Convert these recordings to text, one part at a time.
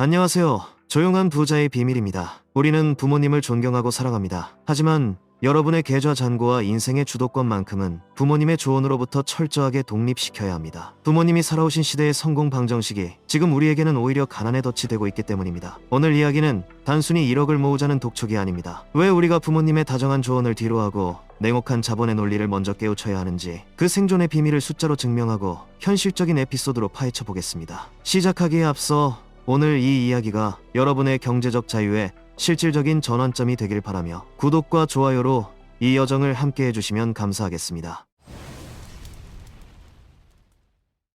안녕하세요. 조용한 부자의 비밀입니다. 우리는 부모님을 존경하고 사랑합니다. 하지만 여러분의 계좌 잔고와 인생의 주도권만큼은 부모님의 조언으로부터 철저하게 독립시켜야 합니다. 부모님이 살아오신 시대의 성공 방정식이 지금 우리에게는 오히려 가난에 덫이 되고 있기 때문입니다. 오늘 이야기는 단순히 1억을 모으자는 독촉이 아닙니다. 왜 우리가 부모님의 다정한 조언을 뒤로하고 냉혹한 자본의 논리를 먼저 깨우쳐야 하는지 그 생존의 비밀을 숫자로 증명하고 현실적인 에피소드로 파헤쳐 보겠습니다. 시작하기에 앞서 오늘 이 이야기가 여러분의 경제적 자유에 실질적인 전환점이 되길 바라며 구독과 좋아요로 이 여정을 함께 해주시면 감사하겠습니다.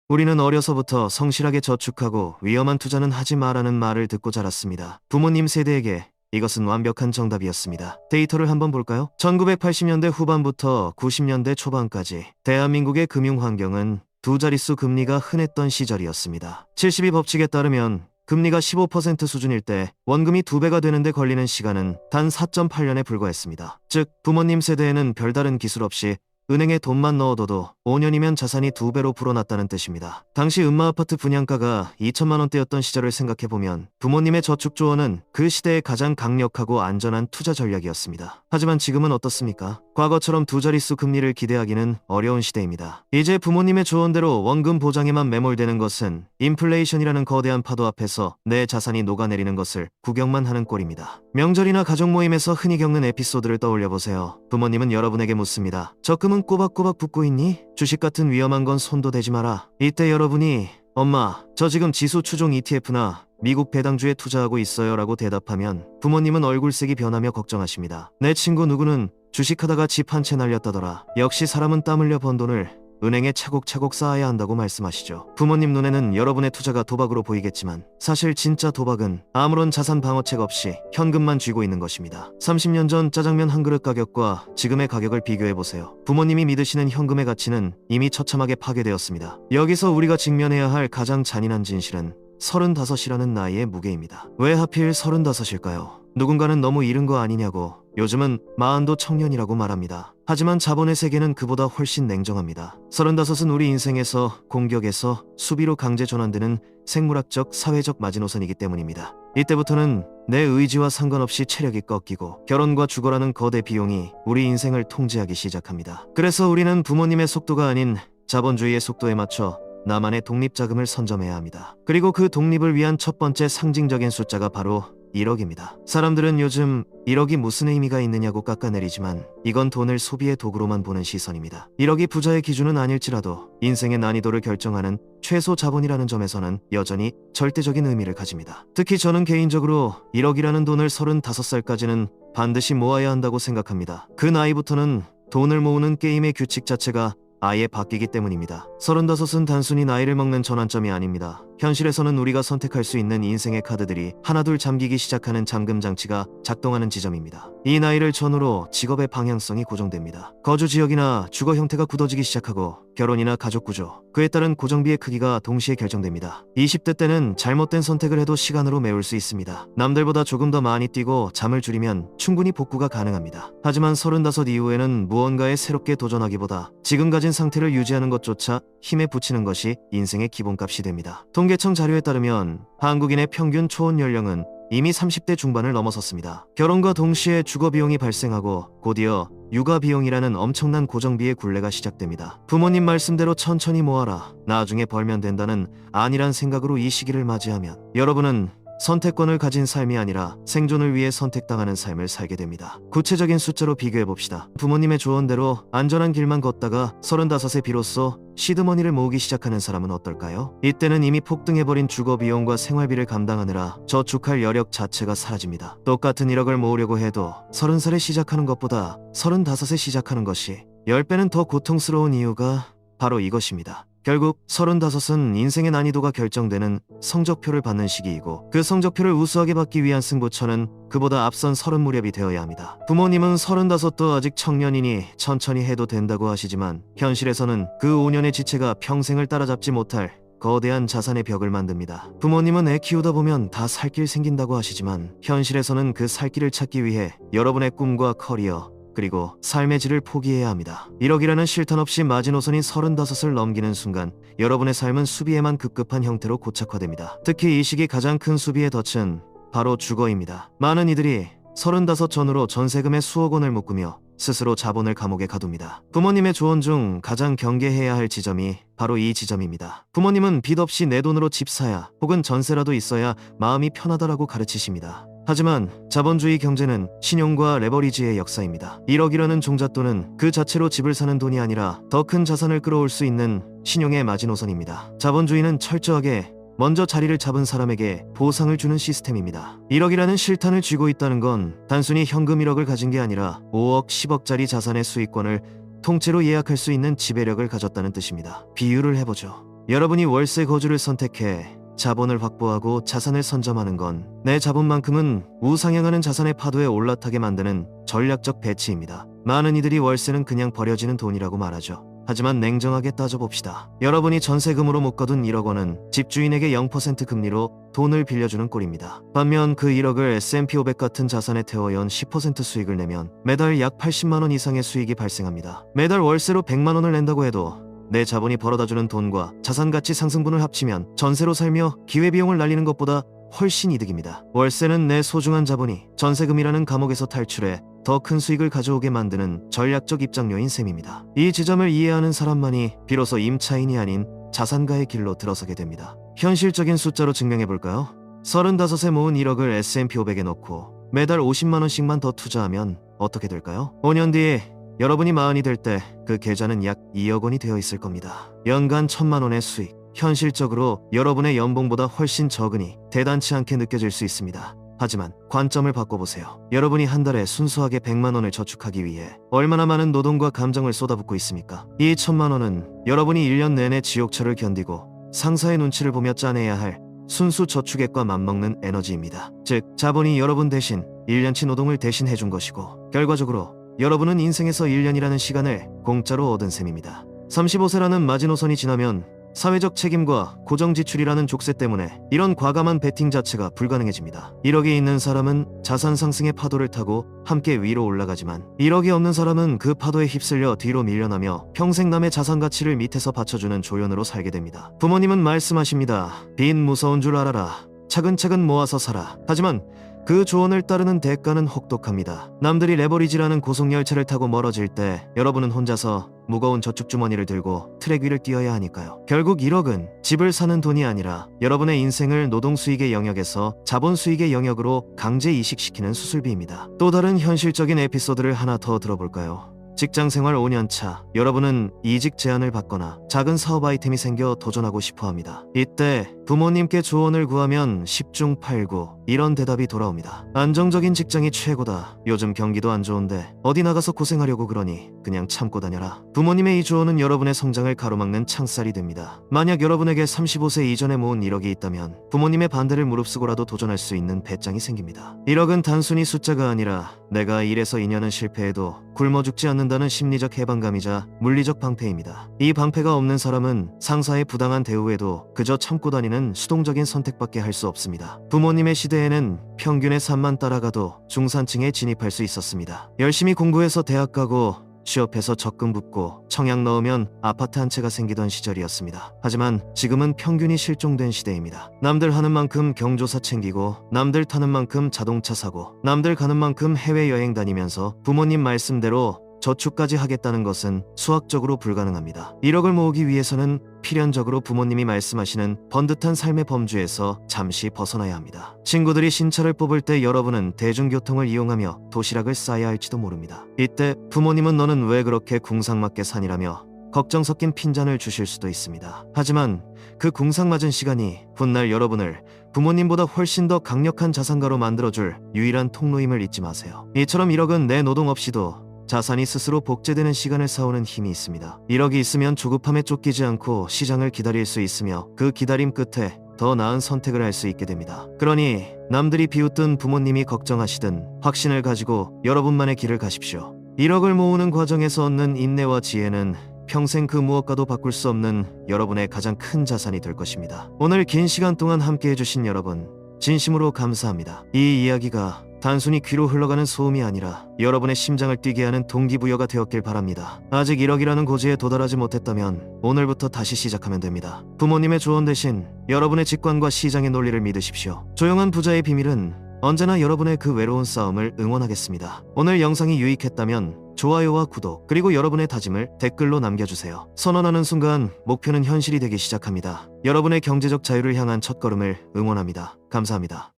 우리는 어려서부터 성실하게 저축하고 위험한 투자는 하지 마라는 말을 듣고 자랐습니다. 부모님 세대에게 이것은 완벽한 정답이었습니다. 데이터를 한번 볼까요? 1980년대 후반부터 90년대 초반까지 대한민국의 금융 환경은 두 자릿수 금리가 흔했던 시절이었습니다. 72 법칙에 따르면 금리가 15% 수준일 때 원금이 두 배가 되는데 걸리는 시간은 단 4.8년에 불과했습니다. 즉, 부모님 세대에는 별다른 기술 없이 은행에 돈만 넣어둬도 5년이면 자산이 두 배로 불어났다는 뜻입니다. 당시 음마 아파트 분양가가 2천만 원대였던 시절을 생각해보면 부모님의 저축 조언은 그 시대의 가장 강력하고 안전한 투자 전략이었습니다. 하지만 지금은 어떻습니까? 과거처럼 두 자릿수 금리를 기대하기는 어려운 시대입니다. 이제 부모님의 조언대로 원금 보장에만 매몰되는 것은 인플레이션이라는 거대한 파도 앞에서 내 자산이 녹아내리는 것을 구경만 하는 꼴입니다. 명절이나 가족 모임에서 흔히 겪는 에피소드를 떠올려 보세요. 부모님은 여러분에게 묻습니다. 적금은 꼬박꼬박 붙고 있니? 주식 같은 위험한 건 손도 대지 마라. 이때 여러분이 엄마, 저 지금 지수 추종 ETF나 미국 배당주에 투자하고 있어요 라고 대답하면 부모님은 얼굴색이 변하며 걱정하십니다. 내 친구 누구는 주식하다가 집 한 채 날렸다더라. 역시 사람은 땀 흘려 번 돈을 은행에 차곡차곡 쌓아야 한다고 말씀하시죠. 부모님 눈에는 여러분의 투자가 도박으로 보이겠지만 사실 진짜 도박은 아무런 자산 방어책 없이 현금만 쥐고 있는 것입니다. 30년 전 짜장면 한 그릇 가격과 지금의 가격을 비교해 보세요. 부모님이 믿으시는 현금의 가치는 이미 처참하게 파괴되었습니다. 여기서 우리가 직면해야 할 가장 잔인한 진실은 35이라는 나이의 무게입니다. 왜 하필 35일까요? 누군가는 너무 이른 거 아니냐고 요즘은 마흔도 청년이라고 말합니다. 하지만 자본의 세계는 그보다 훨씬 냉정합니다. 35은 우리 인생에서 공격에서 수비로 강제 전환되는 생물학적, 사회적 마지노선이기 때문입니다. 이때부터는 내 의지와 상관없이 체력이 꺾이고 결혼과 주거라는 거대 비용이 우리 인생을 통제하기 시작합니다. 그래서 우리는 부모님의 속도가 아닌 자본주의의 속도에 맞춰 나만의 독립자금을 선점해야 합니다. 그리고 그 독립을 위한 첫 번째 상징적인 숫자가 바로 1억입니다. 사람들은 요즘 1억이 무슨 의미가 있느냐고 깎아내리지만 이건 돈을 소비의 도구로만 보는 시선입니다. 1억이 부자의 기준은 아닐지라도 인생의 난이도를 결정하는 최소 자본이라는 점에서는 여전히 절대적인 의미를 가집니다. 특히 저는 개인적으로 1억이라는 돈을 35살까지는 반드시 모아야 한다고 생각합니다. 그 나이부터는 돈을 모으는 게임의 규칙 자체가 아예 바뀌기 때문입니다. 35은 단순히 나이를 먹는 전환점이 아닙니다. 현실에서는 우리가 선택할 수 있는 인생의 카드들이 하나둘 잠기기 시작하는 잠금 장치가 작동하는 지점입니다. 이 나이를 전후로 직업의 방향성이 고정됩니다. 거주 지역이나 주거 형태가 굳어지기 시작하고 결혼이나 가족 구조, 그에 따른 고정비의 크기가 동시에 결정됩니다. 20대 때는 잘못된 선택을 해도 시간으로 메울 수 있습니다. 남들보다 조금 더 많이 뛰고 잠을 줄이면 충분히 복구가 가능합니다. 하지만 35 이후에는 무언가에 새롭게 도전하기보다 지금 가진 상태를 유지하는 것조차 힘에 붙이는 것이 인생의 기본값이 됩니다. 통계청 자료에 따르면 한국인의 평균 초혼 연령은 이미 30대 중반을 넘어섰습니다. 결혼과 동시에 주거 비용이 발생하고 곧이어 육아 비용이라는 엄청난 고정비의 굴레가 시작됩니다. 부모님 말씀대로 천천히 모아라. 나중에 벌면 된다는 아니란 생각으로 이 시기를 맞이하면 여러분은 선택권을 가진 삶이 아니라 생존을 위해 선택당하는 삶을 살게 됩니다. 구체적인 숫자로 비교해 봅시다. 부모님의 조언대로 안전한 길만 걷다가 35세 비로소 시드머니를 모으기 시작하는 사람은 어떨까요? 이때는 이미 폭등해버린 주거 비용과 생활비를 감당하느라 저축할 여력 자체가 사라집니다. 똑같은 1억을 모으려고 해도 30살에 시작하는 것보다 35세 시작하는 것이 10배는 더 고통스러운 이유가 바로 이것입니다. 결국 35은 인생의 난이도가 결정되는 성적표를 받는 시기이고 그 성적표를 우수하게 받기 위한 승부처는 그보다 앞선 30 무렵이 되어야 합니다. 부모님은 35도 아직 청년이니 천천히 해도 된다고 하시지만 현실에서는 그 5년의 지체가 평생을 따라잡지 못할 거대한 자산의 벽을 만듭니다. 부모님은 애 키우다 보면 다 살 길 생긴다고 하시지만 현실에서는 그 살 길을 찾기 위해 여러분의 꿈과 커리어, 그리고 삶의 질을 포기해야 합니다. 1억이라는 실탄 없이 마지노선인 35을 넘기는 순간 여러분의 삶은 수비에만 급급한 형태로 고착화됩니다. 특히 이 시기 가장 큰 수비의 덫은 바로 주거입니다. 많은 이들이 35 전후로 전세금의 수억 원을 묶으며 스스로 자본을 감옥에 가둡니다. 부모님의 조언 중 가장 경계해야 할 지점이 바로 이 지점입니다. 부모님은 빚 없이 내 돈으로 집 사야 혹은 전세라도 있어야 마음이 편하다라고 가르치십니다. 하지만 자본주의 경제는 신용과 레버리지의 역사입니다. 1억이라는 종잣돈은 그 자체로 집을 사는 돈이 아니라 더 큰 자산을 끌어올 수 있는 신용의 마지노선입니다. 자본주의는 철저하게 먼저 자리를 잡은 사람에게 보상을 주는 시스템입니다. 1억이라는 실탄을 쥐고 있다는 건 단순히 현금 1억을 가진 게 아니라 5억, 10억짜리 자산의 수익권을 통째로 예약할 수 있는 지배력을 가졌다는 뜻입니다. 비유를 해보죠. 여러분이 월세 거주를 선택해 자본을 확보하고 자산을 선점하는 건 내 자본만큼은 우상향하는 자산의 파도에 올라타게 만드는 전략적 배치입니다. 많은 이들이 월세는 그냥 버려지는 돈이라고 말하죠. 하지만 냉정하게 따져봅시다. 여러분이 전세금으로 묶어둔 1억 원은 집주인에게 0% 금리로 돈을 빌려주는 꼴입니다. 반면 그 1억을 S&P 500 같은 자산에 태워 연 10% 수익을 내면 매달 약 80만 원 이상의 수익이 발생합니다. 매달 월세로 100만 원을 낸다고 해도 내 자본이 벌어다주는 돈과 자산 가치 상승분을 합치면 전세로 살며 기회비용을 날리는 것보다 훨씬 이득입니다. 월세는 내 소중한 자본이 전세금이라는 감옥에서 탈출해 더 큰 수익을 가져오게 만드는 전략적 입장료인 셈입니다. 이 지점을 이해하는 사람만이 비로소 임차인이 아닌 자산가의 길로 들어서게 됩니다. 현실적인 숫자로 증명해 볼까요? 35세 모은 1억을 S&P 500에 넣고 매달 50만 원씩만 더 투자하면 어떻게 될까요? 5년 뒤에 여러분이 마흔이 될 때 그 계좌는 약 2억 원이 되어 있을 겁니다. 연간 천만 원의 수익. 현실적으로 여러분의 연봉보다 훨씬 적으니 대단치 않게 느껴질 수 있습니다. 하지만 관점을 바꿔보세요. 여러분이 한 달에 순수하게 100만 원을 저축하기 위해 얼마나 많은 노동과 감정을 쏟아붓고 있습니까? 이 천만 원은 여러분이 1년 내내 지옥철을 견디고 상사의 눈치를 보며 짜내야 할 순수 저축액과 맞먹는 에너지입니다. 즉, 자본이 여러분 대신 1년치 노동을 대신 해준 것이고 결과적으로 여러분은 인생에서 1년이라는 시간을 공짜로 얻은 셈입니다. 35세라는 마지노선이 지나면 사회적 책임과 고정 지출이라는 족쇄 때문에 이런 과감한 베팅 자체가 불가능해집니다. 1억이 있는 사람은 자산 상승의 파도를 타고 함께 위로 올라가지만 1억이 없는 사람은 그 파도에 휩쓸려 뒤로 밀려나며 평생 남의 자산 가치를 밑에서 받쳐주는 조연으로 살게 됩니다. 부모님은 말씀하십니다. 빚 무서운 줄 알아라. 차근차근 모아서 살아. 하지만 그 조언을 따르는 대가는 혹독합니다. 남들이 레버리지라는 고속열차를 타고 멀어질 때 여러분은 혼자서 무거운 저축주머니를 들고 트랙 위를 뛰어야 하니까요. 결국 1억은 집을 사는 돈이 아니라 여러분의 인생을 노동 수익의 영역에서 자본 수익의 영역으로 강제 이식시키는 수술비입니다. 또 다른 현실적인 에피소드를 하나 더 들어볼까요? 직장 생활 5년 차, 여러분은 이직 제안을 받거나 작은 사업 아이템이 생겨 도전하고 싶어 합니다. 이때 부모님께 조언을 구하면 10중 8구 이런 대답이 돌아옵니다. 안정적인 직장이 최고다. 요즘 경기도 안 좋은데 어디 나가서 고생하려고 그러니 그냥 참고 다녀라. 부모님의 이 조언은 여러분의 성장을 가로막는 창살이 됩니다. 만약 여러분에게 35세 이전에 모은 1억이 있다면 부모님의 반대를 무릅쓰고라도 도전할 수 있는 배짱이 생깁니다. 1억은 단순히 숫자가 아니라 내가 1에서 2년은 실패해도 굶어 죽지 않는다는 심리적 해방감이자 물리적 방패입니다. 이 방패가 없는 사람은 상사의 부당한 대우에도 그저 참고 다니는 수동적인 선택밖에 할 수 없습니다. 부모님의 시대에는 평균의 산만 따라가도 중산층에 진입할 수 있었습니다. 열심히 공부해서 대학 가고 취업해서 적금 붓고 청약 넣으면 아파트 한 채가 생기던 시절이었습니다. 하지만 지금은 평균이 실종된 시대입니다. 남들 하는 만큼 경조사 챙기고 남들 타는 만큼 자동차 사고 남들 가는 만큼 해외여행 다니면서 부모님 말씀대로 저축까지 하겠다는 것은 수학적으로 불가능합니다. 1억을 모으기 위해서는 필연적으로 부모님이 말씀하시는 번듯한 삶의 범주에서 잠시 벗어나야 합니다. 친구들이 신차를 뽑을 때 여러분은 대중교통을 이용하며 도시락을 싸야 할지도 모릅니다. 이때 부모님은 너는 왜 그렇게 궁상맞게 산이라며 걱정 섞인 핀잔을 주실 수도 있습니다. 하지만 그 궁상맞은 시간이 훗날 여러분을 부모님보다 훨씬 더 강력한 자산가로 만들어줄 유일한 통로임을 잊지 마세요. 이처럼 1억은 내 노동 없이도 자산이 스스로 복제되는 시간을 사오는 힘이 있습니다. 1억이 있으면 조급함에 쫓기지 않고 시장을 기다릴 수 있으며 그 기다림 끝에 더 나은 선택을 할 수 있게 됩니다. 그러니 남들이 비웃든 부모님이 걱정하시든 확신을 가지고 여러분만의 길을 가십시오. 1억을 모으는 과정에서 얻는 인내와 지혜는 평생 그 무엇과도 바꿀 수 없는 여러분의 가장 큰 자산이 될 것입니다. 오늘 긴 시간 동안 함께 해주신 여러분, 진심으로 감사합니다. 이 이야기가 단순히 귀로 흘러가는 소음이 아니라 여러분의 심장을 뛰게 하는 동기부여가 되었길 바랍니다. 아직 1억이라는 고지에 도달하지 못했다면 오늘부터 다시 시작하면 됩니다. 부모님의 조언 대신 여러분의 직관과 시장의 논리를 믿으십시오. 조용한 부자의 비밀은 언제나 여러분의 그 외로운 싸움을 응원하겠습니다. 오늘 영상이 유익했다면 좋아요와 구독, 그리고 여러분의 다짐을 댓글로 남겨주세요. 선언하는 순간 목표는 현실이 되기 시작합니다. 여러분의 경제적 자유를 향한 첫걸음을 응원합니다. 감사합니다.